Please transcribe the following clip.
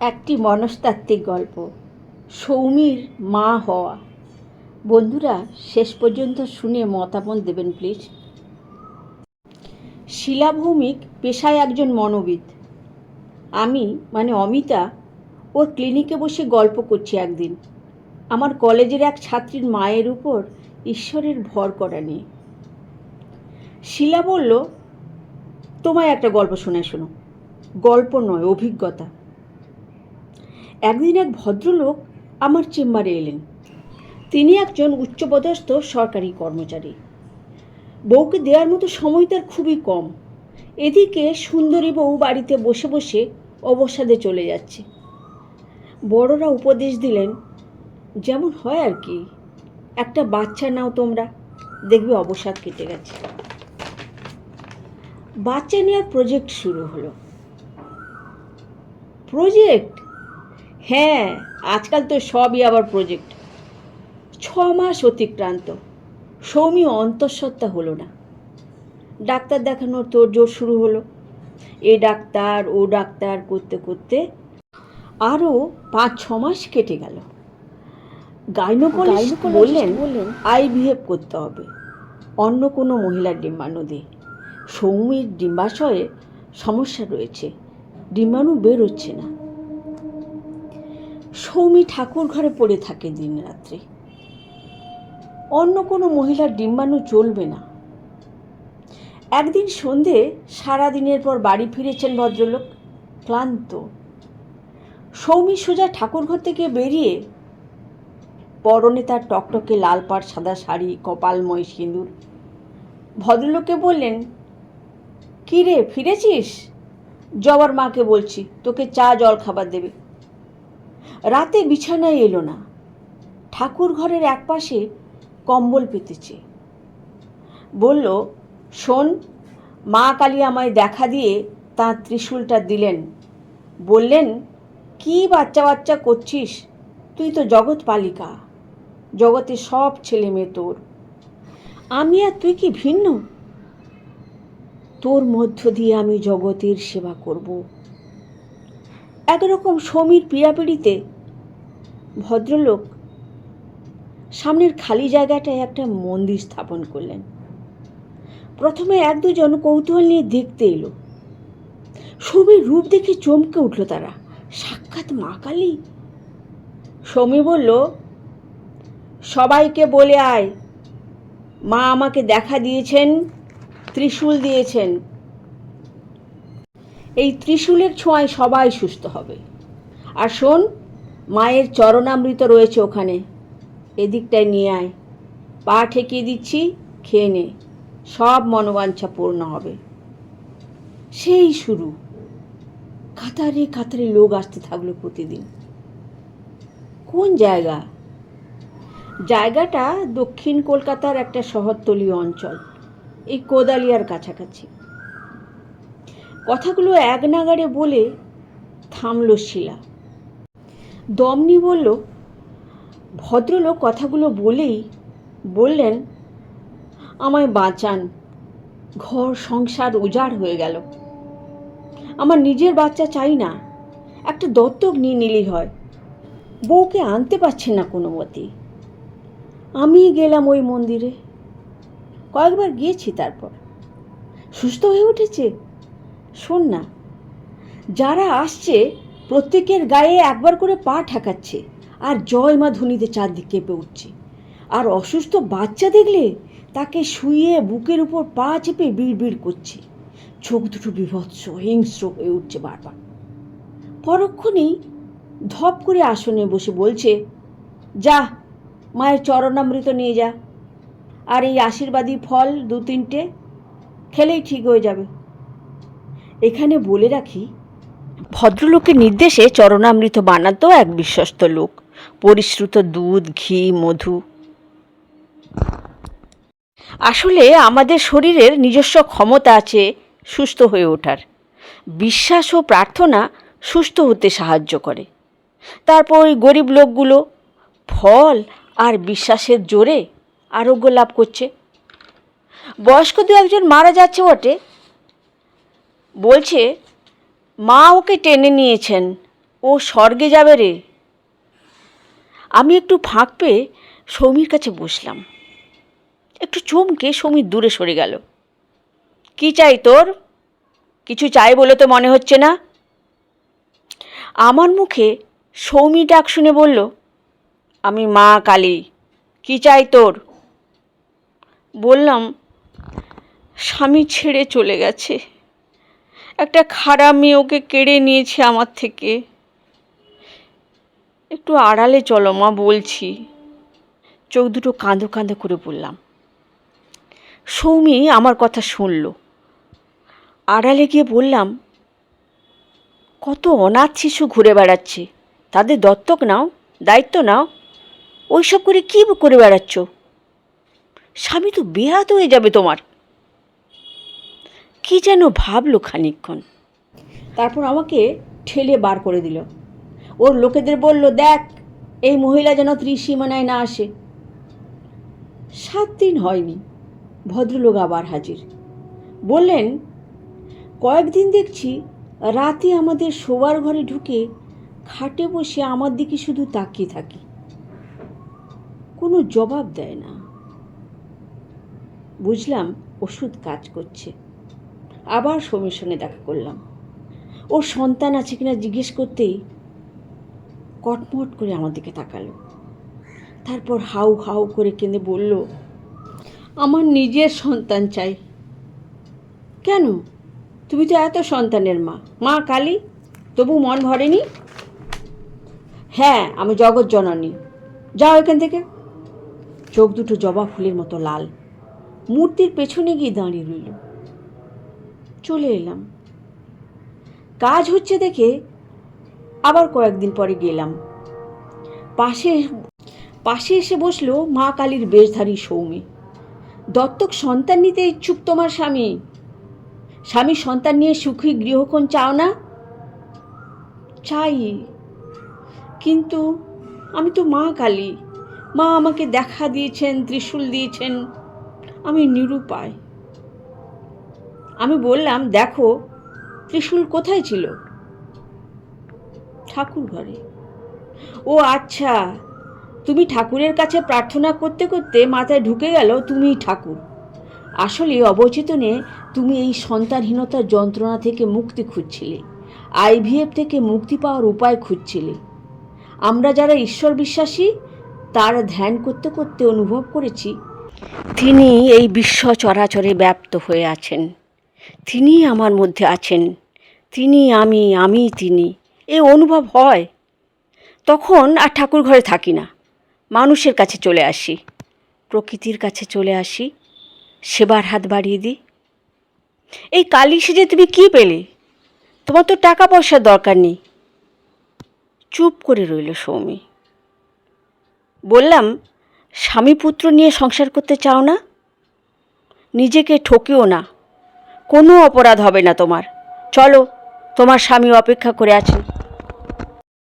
একটি মনস্তাত্ত্বিক গল্প, সৌমির মা হওয়া। বন্ধুরা, শেষ পর্যন্ত শুনে মতামত দেবেন প্লিজ শিলা ভৌমিক পেশায় একজন মনোবিদ। আমি মানে অমিতা, ওর ক্লিনিকে বসে গল্প করছি একদিন। আমার কলেজের এক ছাত্রীর মায়ের উপর ঈশ্বরের ভর করা নিয়ে। শিলা বলল, তোমায় একটা গল্প শোনায় শোনো। গল্প নয়, অভিজ্ঞতা। একদিন এক ভদ্রলোক আমার চেম্বারে এলেন। তিনি একজন উচ্চপদস্থ সরকারি কর্মচারী। বউকে দেওয়ার মতো সময় তার খুবই কম। এদিকে সুন্দরী বউ বাড়িতে বসে বসে অবসাদে চলে যাচ্ছে। বড়রা উপদেশ দিলেন, যেমন হয় আর কি। একটা বাচ্চা নাও তোমরা। দেখবে অবসাদ কেটে গেছে। বাচ্চা নেওয়ার প্রজেক্ট শুরু হলো। প্রজেক্ট হ্যাঁ আজকাল তো সবই আবার প্রজেক্ট ছ মাস অতিক্রান্ত। সৌমি অন্তঃসত্ত্বা হলো না। ডাক্তার দেখানোর তোর জোর শুরু হলো। এ ডাক্তার ও ডাক্তার করতে করতে আরও পাঁচ ছ মাস কেটে গেল। গাইনোকোলজিস্ট বললেন বললেন আই বিহেভ করতে হবে। অন্য কোনো মহিলার ডিম্বাণু দিয়ে। সৌমির ডিম্বাশয়ে সমস্যা রয়েছে। ডিম্বাণু বেরোচ্ছে না। সৌমি ঠাকুর ঘরে পড়ে থাকে দিন রাত্রে। অন্য কোনো মহিলার ডিম্বাণু চলবে না। একদিন সন্ধে সারা দিনের পর বাড়ি ফিরেছেন ভদ্রলোক, ক্লান্ত। সৌমি সোজা ঠাকুরঘর থেকে বেরিয়ে পরনে তার টকটকে লাল পাড়, সাদা শাড়ি কপালময় সিঁদুর। ভদ্রলোককে বললেন কী রে ফিরেছিস? জবার মাকে বলছি, তোকে চা জল খাবার দেবে। রাতে বিছানায় এলো না। ঠাকুর ঘরের একপাশে কম্বল পেতেছে। বলল, শোন, মা কালী আমায় দেখা দিয়ে তাঁর ত্রিশূলটা দিলেন। বললেন, কি বাচ্চা বাচ্চা করছিস? তুই তো জগৎ পালিকা। জগতে সব ছেলে মেয়ে তোর। আমি আর তুই কি ভিন্ন? তোর মধ্য দিয়ে আমি জগতের সেবা করব। একরকম সমীর পীড়াপিড়িতে ভদ্রলোক সামনের খালি জায়গাটায় একটা মন্দির স্থাপন করলেন। প্রথমে এক দুজন কৌতূহল নিয়ে দেখতে এলো। সমীর রূপ দেখে চমকে উঠল তারা। সাক্ষাৎ মা কালী। সমী বলল, সবাইকে বলে আয়। মা আমাকে দেখা দিয়েছেন, ত্রিশূল দিয়েছেন। এই ত্রিশূলের ছোঁয়ায় সবাই সুস্থ হবে। আর শোন মায়ের চরণামৃত রয়েছে ওখানে। এদিকটায় নিয়ে আয়। পা ঠেকিয়ে দিচ্ছি, খেয়ে নে। সব মনোবাঞ্ছা পূর্ণ হবে। সেই শুরু। কাতারে কাতারে লোক আসতে থাকল প্রতিদিন। কোন জায়গা? জায়গাটা দক্ষিণ কলকাতার একটা শহরতলীয় অঞ্চল। এই কোদালিয়ার কাছাকাছি। কথাগুলো এক নাগাড়ে বলে থামল শিলা। দমনি বলল, ভদ্রলোক কথাগুলো বলেই বললেন, আমায় বাঁচান। ঘর, সংসার উজাড় হয়ে গেল। আমার নিজের বাচ্চা চাই না। একটা দত্তক নিয়ে নিলেই হয়। বউকে আনতে পারছে না কোনো মতেই আমি গেলাম ওই মন্দিরে। কয়েকবার গিয়েছি তারপর। সুস্থ হয়ে উঠেছে? শোন না। যারা আসছে প্রত্যেকের গায়ে একবার করে পা ঠেকাচ্ছে আর জয় মা ধুনিতে চারদিক কেঁপে উঠছে। আর অসুস্থ বাচ্চা দেখলে তাকে শুয়ে বুকের উপর পা চেপে বিড় করছে। চোখ দুটো বিভৎস, হিংস্র হয়ে উঠছে বারবার। পরক্ষণেই ধপ করে আসনে বসে বলছে, যা, মায়ের চরণামৃত নিয়ে যা। আর এই আশীর্বাদী ফল দু তিনটে খেলেই ঠিক হয়ে যাবে। এখানে বলে রাখি ভদ্রলোকের নির্দেশে চরণামৃত বানাতো এক বিশ্বস্ত লোক। পরিশ্রুত দুধ, ঘি, মধু। আসলে আমাদের শরীরের নিজস্ব ক্ষমতা আছে সুস্থ হয়ে ওঠার। বিশ্বাস ও প্রার্থনা সুস্থ হতে সাহায্য করে। তারপর ওই গরিব লোকগুলো ফল আর বিশ্বাসের জোরে আরোগ্য লাভ করছে। বয়স্ক দু একজন মারা যাচ্ছে বটে। বলছে মা ওকে টেনে নিয়েছেন। ও স্বর্গে যাবে রে। আমি একটু ফাঁক পেয়ে সৌমির কাছে বসলাম। একটু চমকে সৌমির দূরে সরে গেল। কি চাই তোর? কিছু চাই বলে তো মনে হচ্ছে না? আমার মুখে সৌমি ডাক শুনে বলল, আমি মা কালী, কি চাই তোর? বললাম, স্বামী ছেড়ে চলে গেছে। একটা খারাপ মেয়ে ওকে কেড়ে নিয়েছে আমার থেকে। একটু আড়ালে চলো মা, বলছি। চোখ দুটো কাঁদো কাঁদো করে বললাম। সৌমি আমার কথা শুনল। আড়ালে গিয়ে বললাম, কত অনাথ শিশু ঘুরে বেড়াচ্ছে। তাদের দত্তক নাও, দায়িত্ব নাও। ওইসব করে কী করে বেড়াচ্ছ? স্বামী তো বেহাত হয়ে যাবে তোমার। কি যেন ভাবলো খানিকক্ষণ। তারপর আমাকে ঠেলে বার করে দিল। ওর লোকেদের বলল, দেখ, এই মহিলা যেন ত্রিসীমানায় না আসে। সাত দিন হয়নি, ভদ্রলোক আবার হাজির। বললেন, কয়েকদিন দেখছি রাতে আমাদের শোবার ঘরে ঢুকে খাটে বসে আমার দিকে শুধু তাকিয়ে থাকি। কোনো জবাব দেয় না। বুঝলাম ওষুধ কাজ করছে। আবার সৌমির সঙ্গে দেখা করলাম। ওর সন্তান আছে কিনা জিজ্ঞেস করতেই কটমট করে আমার দিকে তাকালো। তারপর হাউ হাউ করে কেঁদে বলল, আমার নিজের সন্তান চাই। কেন? তুমি তো এত সন্তানের মা। মা কালী? তবু মন ভরেনি? হ্যাঁ আমি জগৎ জননী। যাও এখান থেকে। চোখ দুটো জবা ফুলের মতো লাল। মূর্তির পেছনে গিয়ে দাঁড়িয়ে রইল। চলে এলাম। কাজ হচ্ছে দেখে আবার কয়েকদিন পরে গেলাম। পাশে পাশে এসে বসল মা কালীর বেশধারী সৌমি। দত্তক সন্তান নিতে ইচ্ছুক তোমার স্বামী। স্বামী সন্তান নিয়ে সুখী গৃহকোণ চাও না? চাই। কিন্তু আমি তো মা কালী। মা আমাকে দেখা দিয়েছেন, ত্রিশূল দিয়েছেন। আমি নিরুপায়। আমি বললাম, দেখো, ত্রিশূল কোথায় ছিল? ঠাকুর ঘরে। ও আচ্ছা তুমি ঠাকুরের কাছে প্রার্থনা করতে করতে মাথায় ঢুকে গেল, তুমি ঠাকুর। আসলে অবচেতনে তুমি এই সন্তানহীনতার যন্ত্রণা থেকে মুক্তি খুঁজছিলে, আইভিএফ থেকে মুক্তি পাওয়ার উপায় খুঁজছিলে। আমরা যারা ঈশ্বর বিশ্বাসী, তার ধ্যান করতে করতে অনুভব করেছি। তিনি এই বিশ্ব চরাচরে ব্যাপ্ত হয়ে আছেন। তিনি আমার মধ্যে আছেন। তিনি আমি আমি তিনি। এ অনুভব হয়। তখন আর ঠাকুর ঘরে থাকি না। মানুষের কাছে চলে আসি। প্রকৃতির কাছে চলে আসি। সেবার হাত বাড়িয়ে দিই। এই কালী সেজে তুমি কী পেলে? তোমার তো টাকা পয়সার দরকার নেই। চুপ করে রইল সৌমি। বললাম, স্বামী পুত্র নিয়ে সংসার করতে চাও না? নিজেকে ঠকিও না। কোনো অপরাধ হবে না তোমার। চলো তোমার স্বামী অপেক্ষা করে আছেন।